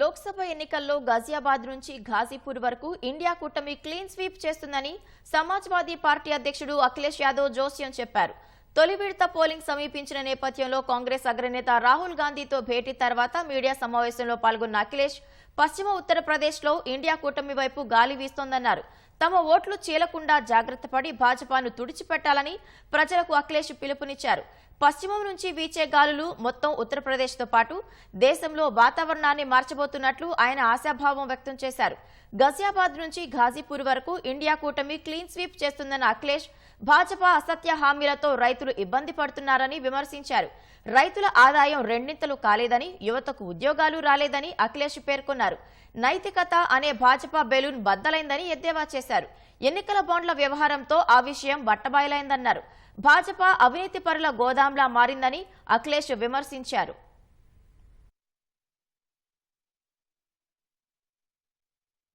లోక్సభ ఎన్నికల్లో గజియాబాద్ నుంచి ఘాజీపూర్ వరకు ఇండియా కూటమి క్లీన్ స్వీప్ చేస్తుందని సమాజ్వాదీ పార్టీ అధ్యక్షుడు అఖిలేష్ యాదవ్ జోస్యం చెప్పారు. తొలి విడత పోలింగ్ సమీపించిన నేపథ్యంలో కాంగ్రెస్ అగ్రనేత రాహుల్ గాంధీతో భేటీ తర్వాత మీడియా సమావేశంలో పాల్గొన్న అఖిలేష్ పశ్చిమ ఉత్తరప్రదేశ్లో ఇండియా కూటమి వైపు గాలి వీస్తోందన్నారు. తమ ఓట్లు చీలకుండా జాగ్రత్త పడి భాజపాను తుడిచిపెట్టాలని ప్రజలకు అఖిలేష్ పిలుపునిచ్చారు. పశ్చిమం నుంచి వీచే గాలులు మొత్తం ఉత్తరప్రదేశ్తో పాటు దేశంలో వాతావరణాన్ని మార్చబోతున్నట్లు ఆయన ఆశాభావం వ్యక్తం చేశారు. గజియాబాద్ నుంచి ఘాజీపూర్ వరకు ఇండియా కూటమి క్లీన్ స్వీప్ చేస్తుందన్న అఖిలేష్ భాజపా అసత్య హామీలతో రైతులు ఇబ్బంది పడుతున్నారని విమర్శించారు. రైతుల ఆదాయం రెండింతలు కాలేదని యువతకు ఉద్యోగాలు రాలేదని అఖిలేష్ పేర్కొన్నారు. పేర్కొన్నారు నైతికత అనే భాజపా బెలూన్ బద్దలైందని ఎద్దేవా చేశారు. ఎన్నికల బాండ్ల వ్యవహారంతో ఆ విషయం బట్టబయలైందన్నారు. భాజపా అవినీతి పరుల గోదాంలా మారిందని అఖిలేష్ విమర్శించారు.